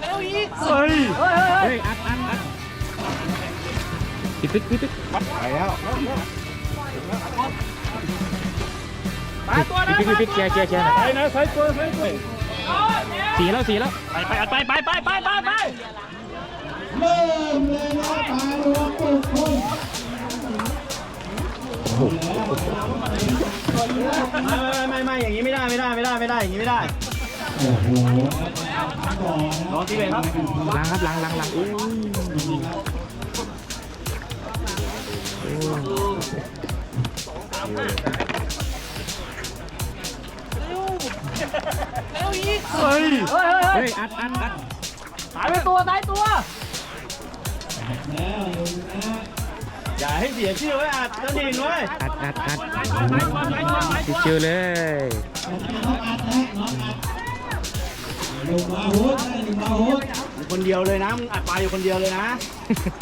เร็วอีกเฮ้ยเฮ้ยเฮ้ยอัดอัดอัดปิดปิดติดปิดไปแล้วมาตัวนะปิดปิดปิดเกียร์เกียร์เกียร์ไปนะใส่ตัวใส่ตัวสีแล้วสีแล้วไปไปอัดไปไปไปไปไปไปเริ่มเลยนะตาดวงปุกปุกไม่ไม่ไม่อย่างนี้ไม่ได้ไม่ได้ไม่ได้ไม่ได้อย่างนี้ไม่ได้โอ้โงตีเลยครับล้างครับล้างล้างล้างอู้เร็วอีกเฮ้ยเฮ้ยเฮ้ยอัดอัดอัดตายไปตัวตายตัวอย่าให้เสียชื่อไว้อัดกระดิ่งไว้อัดอัดอัดเจอเลย คนเดียวเลยนะมึงอัดไปอยู่คนเดียวเลยนะ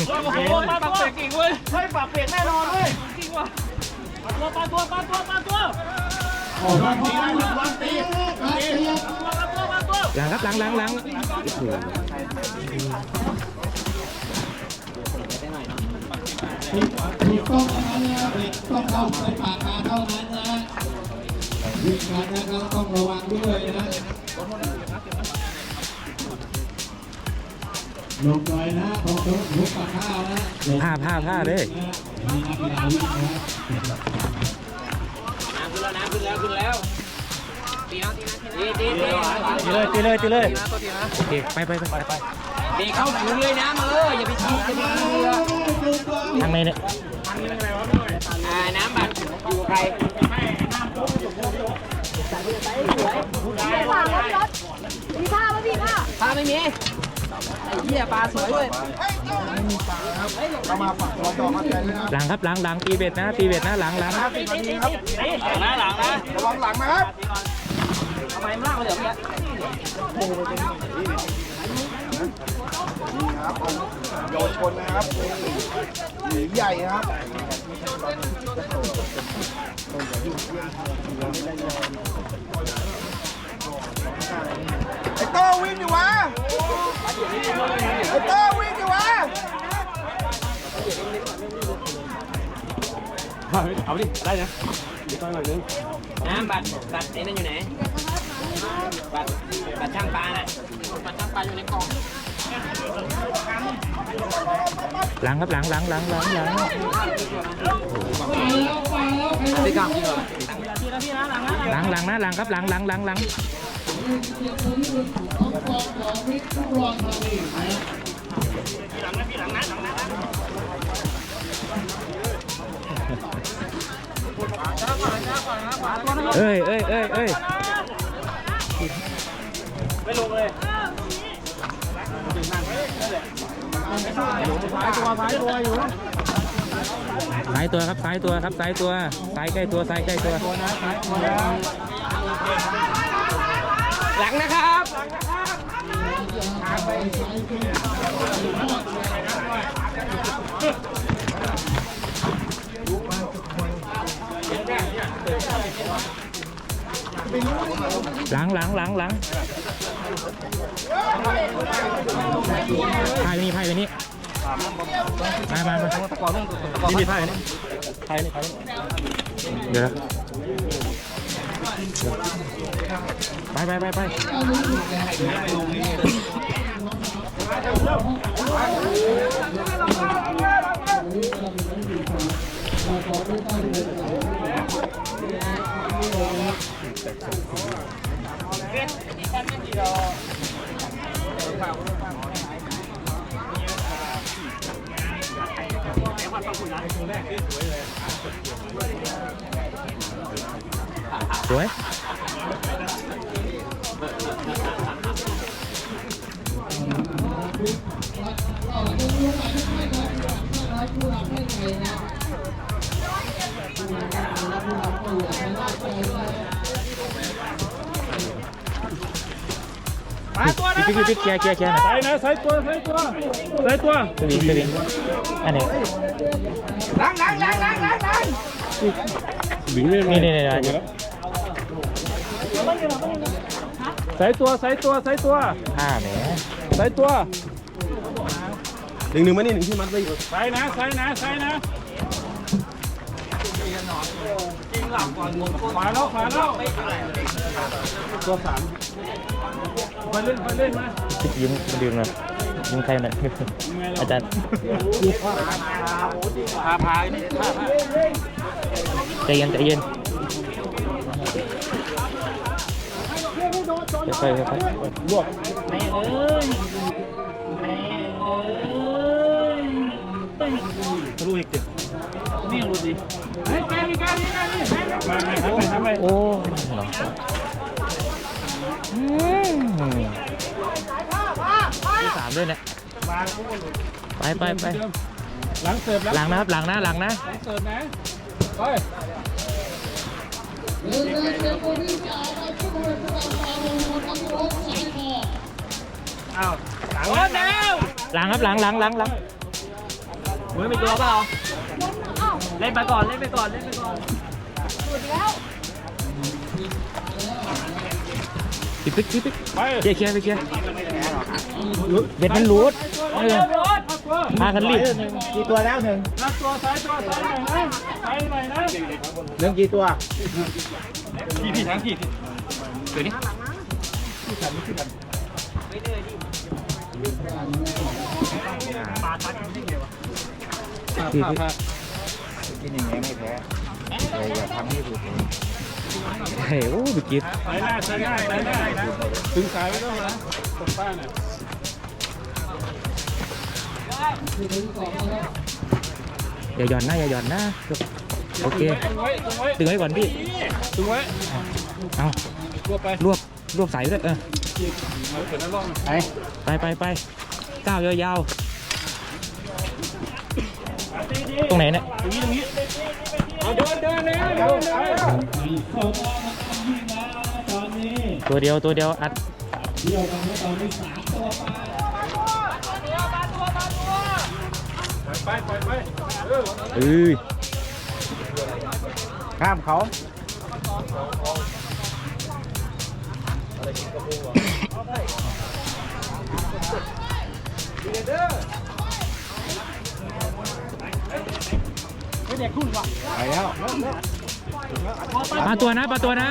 โอ้โหปลาตัวเก่งเว้ยเฮ้ยปากเปียกแน่นอนเว้ยจริงว่ะปลาตัวปลาตัวปลาตัวปลาตัววันตีวันตีปลาตัวปลาตัวล้างครับล้างล้างล้างโอ้โหถูกต้องนะครับเนี่ยเด็กต้องเข้าไปปากกาเท่านั้นนะวิ่งกันนะครับต้องระวังด้วยนะ ลงจอยนะตองตัวลุกปาข้าวนะผ้าผ้าผ้าเลยมีนักกีฬวนะขึ้นแล้วขึ้นแล้วขึ้นแล้วตีนะตีนะตีเลยตีเลยตีเลยตีไปไปไปไปตีเข้าถึงเลยนะมาเอออย่าไปทีอย่าไปทีทางไหนเนี่ยน้ำบัน้ำตกอยู่ใครไม่ผ่านรถรถมีผ้าไหมพี่ผ้าผ้าไม่มี เหี้ยปลาสวยเว้ยล้างครับล้างล้างตีเบ็ดนะตีเบ็ดนะล้างล้างหลังนะหลังนะระวังหลังนะครับทำไมมันลากมาเดี๋ยวเนี้ยเยาวชนนะครับหรือใหญ่นะครับไอ้โต้วิ่งดิวะ เอาดิได้นะดีต้อยหน่อยนึงน้ำบัตรบัตรไอ้นั่นอยู่ไหนบัตรบัตรช่างปลาน่ะบัตรช่างปลาอยู่ในกล่องล้างครับล้างล้างล้างล้างล้างไปกล่องดีกว่าล้างล้างนะล้างครับล้างล้างล้างล้าง เอ้ยเอ้ยเอ้ยเอ้ยไม่ลงเลยสายตัวสายตัวอยู่สายตัวครับสายตัวครับสายตัวสายใกล้ตัวสายใกล้ตัวหลังนะครับหลังห ล้างล้างล้างล้างพายไปนี่พายไปนี่มามามานี่นี่พายไปนี่พายนี่พายเดี๋ยวไปไปไปไปไป สวย พี่พี่พี่พี่เคลียร์เคลียร์เคลียร์หน่อย Sai, né? Sai tua, sai tua. Sai tua. สวิงสวิงอันนี้ Lắng, lắng, lắng, lắng, lắng, lắng. นี่นี่นี่นี่ Sai tua, sai tua, sai tua. ห้าแหม Sai tua. หนึ่งหนึ่งมานี่หนึ่งที่มัดไว้อยู่ Sai, né? Sai, né? Sai, né? มาแล้วมาแล้วตัวสามไปเล่นไปเล่นมายิ้มดูนะยิ้มใครเนี่ยอาจารย์พาพาใจเย็นใจเย็นค่ไปๆค่อยๆลวกแม่เอ้ยแม่เอ้ยไม่รู้อีกเดี๋ยวนี่รู้ดิ โอ้เหรออืมที่สามด้วยเนี่ยไปไปไปหลังเสิร์ฟแล้วหลังนะครับหลังนะหลังนะหลังเสิร์ฟนะไปอ้าวหลังแล้วหลังครับหลังหลังหลังหลังมือมีตัวเปล่า เล่นไปก่อน เล่นไปก่อน เล่นไปก่อนพี่ปิ๊กพี่ปิ๊กไปเคลียร์เคลียร์ไปเคลียร์เบ็ดมันรูดเออพากันรีบกี่ตัวแล้วหนึ่งนับตัวซ้ายตัวซ้ายหน่อยนะซ้ายหน่อยนะหนึ่งกี่ตัวพี่พี่ทั้งพี่เดี๋ยวนี้พี่พี่ กินอย่างนี้ไม่แพ้เลยอย่าทำให้ดูเฮ้ยโอ้บิกิตสายหน้าสายหน้าสายหน้าถึงสายไม่ต้องนะตกป้าเนี่ยอย่าหย่อนนะอย่าหย่อนนะโอเคตึงไว้ตึงไว้ตึงไว้ก่อนพี่ตึงไว้เอาตัวไปรวบรวบสายด้วยเออไปไปไปไปก้าวยาวๆ ตรงไหนเนี่ยตรงนี้ตรงนี้เอาเดินเดินเลยเดินไปตัวเดียวตัวเดียวอัดไปไปไปเออเอ้ยข้ามเขาไป แล้วปลาตัวนะปลาตัวนะ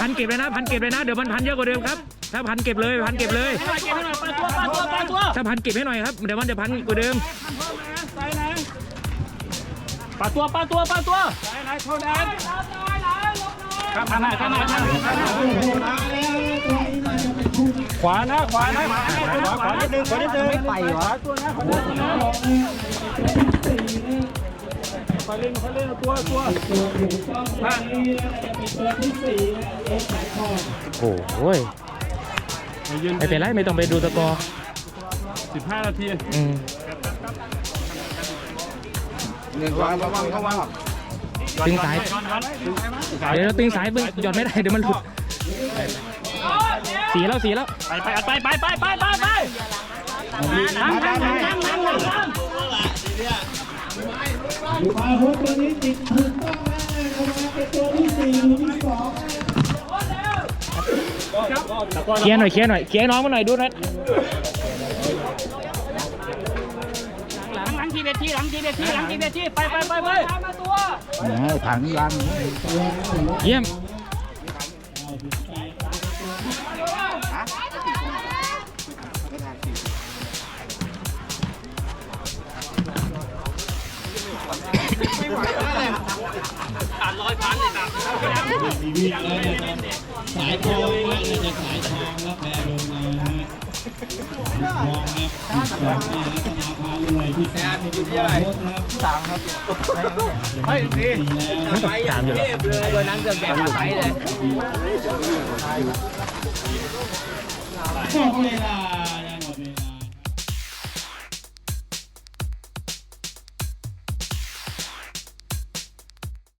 พันเก็บเลยนะพันเก็บเลยนะเดี๋ยวมันพันเยอะกว่าเดิมครับถ้าพันเก็บเลยพันเก็บเลยเก็บให้หน่อยปลาตัวปลาตัวปลาตัวถ้าพันเก็บให้หน่อยครับเดี๋ยวมันจะพันกว่าเดิมซ้ายนะปลาตัวปลาตัวปลาตัวซ้ายนะเท่านั้นข้ามหน้าข้ามหน้าข้ามหน้าขวานะขวานะขวาขวานิดนึงขวานิดนึงไม่ไปวะตัวนะขวาตัวนะ ไปเล่นไปเล่นตัวตัวโอ้โหยไม่เป็นไรไม่ต้องไปดูตะกอร์สิบห้านาทีอืมหนึ่งวางระวังระวังตึงสายเดี๋ยวเราตึงสายมึงหย่อนไม่ได้เดี๋ยวมันหลุดสีแล้วสีแล้วไปไปไปไปไปไปไปไปนั่งนั่งนั่งนั่งนั่งนั่ง ปลาโฮตัวนี้ติดถูกต้องแล้วนะครับเป็นตัวที่สี่ที่สองเคลียร์หน่อยเคลียร์หน่อยเคลียร์น้องมาหน่อยดูหนะหลังหลังทีเบ็ดทีหลังทีเบ็ดทีหลังทีเบ็ดทีไปไปไปไปมาตัวถังลังเยี่ยม สาดร้อยพันเลยนะสายทองว่จะสายทองแล้วแพ้ลงมาฮะทองครับที่สองนาลัตนาพารวยที่สามที่สี่ครับสามครับเฮ้ยดีไปสามอยู่แล้วตัวนั้นเกือบแก่ไปเลยบเวลา